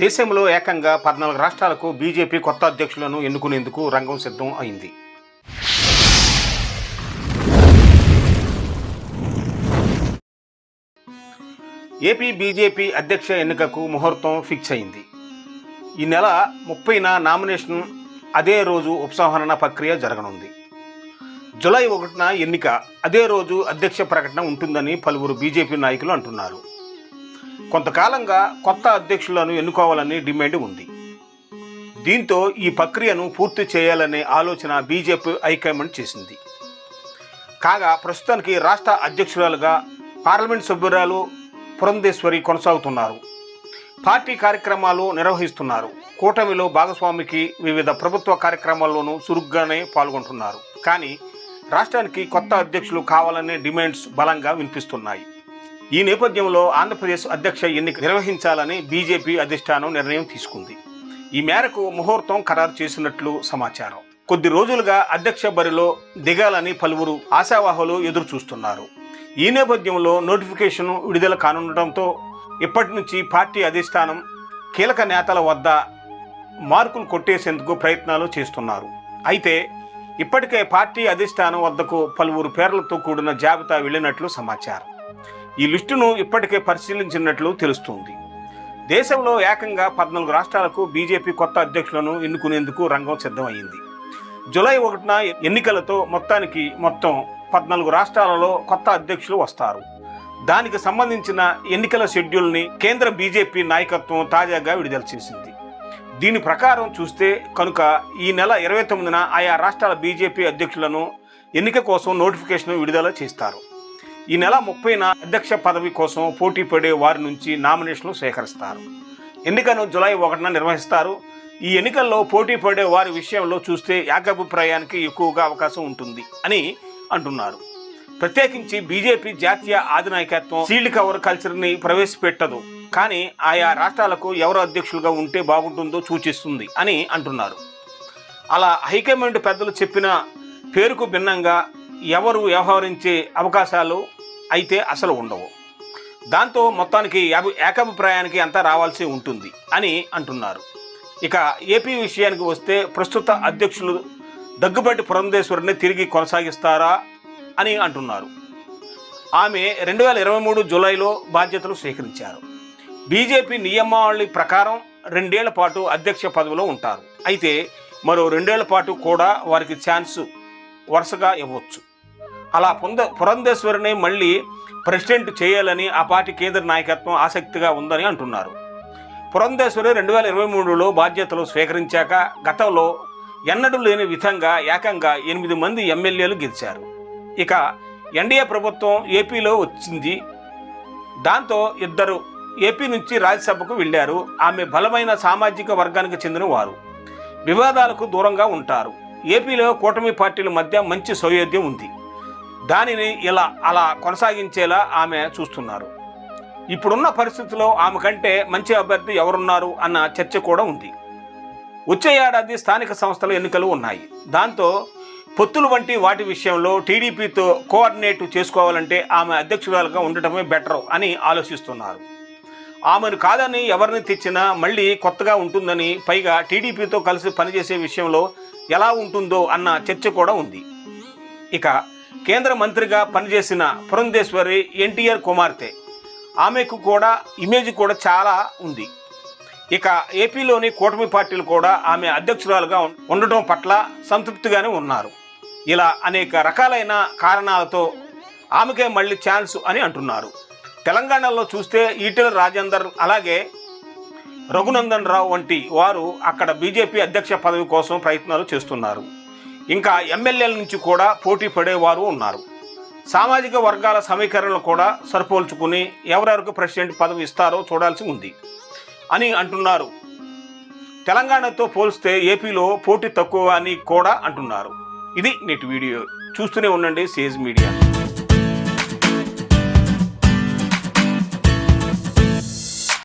దేశంలో ఏకంగా పద్నాలుగు రాష్ట్రాలకు బీజేపీ కొత్త అధ్యక్షులను ఎన్నుకునేందుకు రంగం సిద్ధం అయింది. ఏపీ బీజేపీ అధ్యక్ష ఎన్నికకు ముహూర్తం ఫిక్స్ అయింది. ఈ నెల ముప్పైన నామినేషన్ అదే రోజు ఉపసంహరణ ప్రక్రియ జరగనుంది. జులై ఒకటిన ఎన్నిక అదే రోజు అధ్యక్ష ప్రకటన ఉంటుందని పలువురు బీజేపీ నాయకులు అంటున్నారు. కొంతకాలంగా కొత్త అధ్యక్షులను ఎన్నుకోవాలని డిమాండ్ ఉంది. దీంతో ఈ ప్రక్రియను పూర్తి చేయాలనే ఆలోచన బీజేపీ హైకమాండ్ చేసింది. కాగా ప్రస్తుతానికి రాష్ట్ర అధ్యక్షురాలుగా పార్లమెంట్ సభ్యురాలు పురంధేశ్వరి కొనసాగుతున్నారు. పార్టీ కార్యక్రమాలు నిర్వహిస్తున్నారు. కూటమిలో భాగస్వామికి వివిధ ప్రభుత్వ కార్యక్రమాల్లోనూ చురుగ్గానే పాల్గొంటున్నారు. కానీ రాష్ట్రానికి కొత్త అధ్యక్షులు కావాలనే డిమాండ్స్ బలంగా వినిపిస్తున్నాయి. ఈ నేపథ్యంలో ఆంధ్రప్రదేశ్ అధ్యక్ష ఎన్నిక నిర్వహించాలని బీజేపీ అధిష్టానం నిర్ణయం తీసుకుంది. ఈ మేరకు ముహూర్తం ఖరారు చేసినట్లు సమాచారం. కొద్ది రోజులుగా అధ్యక్ష బరిలో దిగాలని పలువురు ఆశావాహులు ఎదురు చూస్తున్నారు ఈ నేపథ్యంలో నోటిఫికేషన్ విడుదల కానుండటంతో ఇప్పటి నుంచి పార్టీ అధిష్టానం కీలక నేతల వద్ద మార్కులు కొట్టేసేందుకు ప్రయత్నాలు చేస్తున్నారు. అయితే ఇప్పటికే పార్టీ అధిష్టానం వద్దకు పలువురు పేర్లతో కూడిన జాబితా వెళ్ళినట్లు సమాచారం. ఈ లిస్టును ఇప్పటికే పరిశీలించినట్లు తెలుస్తోంది. దేశంలో ఏకంగా పద్నాలుగు రాష్ట్రాలకు బీజేపీ కొత్త అధ్యక్షులను ఎన్నుకునేందుకు రంగం సిద్ధమైంది. జూలై ఒకటిన ఎన్నికలతో మొత్తానికి మొత్తం పద్నాలుగు రాష్ట్రాలలో కొత్త అధ్యక్షులు వస్తారు. దానికి సంబంధించిన ఎన్నికల షెడ్యూల్ని కేంద్ర బీజేపీ నాయకత్వం తాజాగా విడుదల చేసింది. దీని ప్రకారం చూస్తే కనుక ఈ నెల ఇరవై తొమ్మిదిన ఆయా రాష్ట్రాల బీజేపీ అధ్యక్షులను ఎన్నిక కోసం నోటిఫికేషన్ విడుదల చేస్తారు. ఈ నెల ముప్పైన అధ్యక్ష పదవి కోసం పోటీ పడే వారి నుంచి నామినేషన్లు సేకరిస్తారు. ఎన్నికను జులై ఒకటిన నిర్వహిస్తారు. ఈ ఎన్నికల్లో పోటీ పడే వారి విషయంలో చూస్తే ఏకాభిప్రాయానికి ఎక్కువగా అవకాశం ఉంటుంది అని అంటున్నారు. ప్రత్యేకించి బీజేపీ జాతీయ అధినాయకత్వం సీల్డ్ కవర్ కల్చర్ని ప్రవేశపెట్టదు. కానీ ఆయా రాష్ట్రాలకు ఎవరు అధ్యక్షులుగా ఉంటే బాగుంటుందో సూచిస్తుంది అని అంటున్నారు. అలా హైకమాండ్ పెద్దలు చెప్పిన పేరుకు భిన్నంగా ఎవరు వ్యవహరించే అవకాశాలు అయితే అసలు ఉండవు. దాంతో మొత్తానికి యాభై ఏకాభిప్రాయానికి అంతా రావాల్సి ఉంటుంది అని అంటున్నారు. ఇక ఏపీ విషయానికి వస్తే ప్రస్తుత అధ్యక్షులు దగ్గుబాటి పురంధేశ్వరిని తిరిగి కొనసాగిస్తారా అని అంటున్నారు. ఆమె రెండు వేల ఇరవై మూడు జూలైలో బాధ్యతలు స్వీకరించారు. బీజేపీ నియమావళి ప్రకారం రెండేళ్ళ పాటు అధ్యక్ష పదవిలో ఉంటారు. అయితే మరో రెండేళ్ళ పాటు కూడా వారికి ఛాన్స్ వరుసగా ఇవ్వచ్చు. అలా పుంద పురంధేశ్వరిని మళ్ళీ ప్రెసిడెంట్ చేయాలని ఆ పార్టీ కేంద్ర నాయకత్వం ఆసక్తిగా ఉందని అంటున్నారు. పురంధేశ్వరి రెండు వేల ఇరవై మూడులో బాధ్యతలు స్వీకరించాక గతంలో ఎన్నడూ లేని విధంగా ఏకంగా ఎనిమిది మంది ఎమ్మెల్యేలు గెలిచారు. ఇక ఎన్డీఏ ప్రభుత్వం ఏపీలో వచ్చింది. దాంతో ఇద్దరు ఏపీ నుంచి రాజ్యసభకు వెళ్ళారు. ఆమె బలమైన సామాజిక వర్గానికి చెందిన వారు. వివాదాలకు దూరంగా ఉంటారు. ఏపీలో కూటమి పార్టీల మధ్య మంచి సౌయోధ్యం ఉంది. దానిని ఇలా అలా కొనసాగించేలా ఆమె చూస్తున్నారు. ఇప్పుడున్న పరిస్థితుల్లో ఆమె కంటే మంచి అభ్యర్థి ఎవరున్నారు అన్న చర్చ కూడా ఉంది. వచ్చే ఏడాది స్థానిక సంస్థల ఎన్నికలు ఉన్నాయి. దాంతో పొత్తులు వంటి వాటి విషయంలో టీడీపీతో కోఆర్డినేట్ చేసుకోవాలంటే ఆమె అధ్యక్షురాలుగా ఉండటమే బెటర్ అని ఆలోచిస్తున్నారు. ఆమెను కాదని ఎవరిని తెచ్చినా మళ్ళీ కొత్తగా ఉంటుందని పైగా టీడీపీతో కలిసి పనిచేసే విషయంలో ఎలా ఉంటుందో అన్న చర్చ కూడా ఉంది. ఇక కేంద్ర మంత్రిగా పనిచేసిన పురంధేశ్వరి ఎన్టీఆర్ కుమార్తె. ఆమెకు కూడా ఇమేజ్ కూడా చాలా ఉంది. ఇక ఏపీలోని కూటమి పార్టీలు కూడా ఆమె అధ్యక్షురాలుగా ఉండటం పట్ల సంతృప్తిగానే ఉన్నారు. ఇలా అనేక రకాలైన కారణాలతో ఆమెకే మళ్ళీ ఛాన్స్ అని అంటున్నారు. తెలంగాణలో చూస్తే ఈటెల రాజేందర్ అలాగే రఘునందన్ రావు వంటి వారు అక్కడ బీజేపీ అధ్యక్ష పదవి కోసం ప్రయత్నాలు చేస్తున్నారు. ఇంకా ఎమ్మెల్యేల నుంచి కూడా పోటీ పడేవారు ఉన్నారు. సామాజిక వర్గాల సమీకరణలు కూడా సరిపోల్చుకుని ఎవరెవరికి ప్రెసిడెంట్ పదవి ఇస్తారో చూడాల్సి ఉంది అని అంటున్నారు. తెలంగాణతో పోలిస్తే ఏపీలో పోటీ తక్కువ అని కూడా అంటున్నారు. ఇది నేటి వీడియో. చూస్తూనే ఉండండి సేజ్ మీడియా.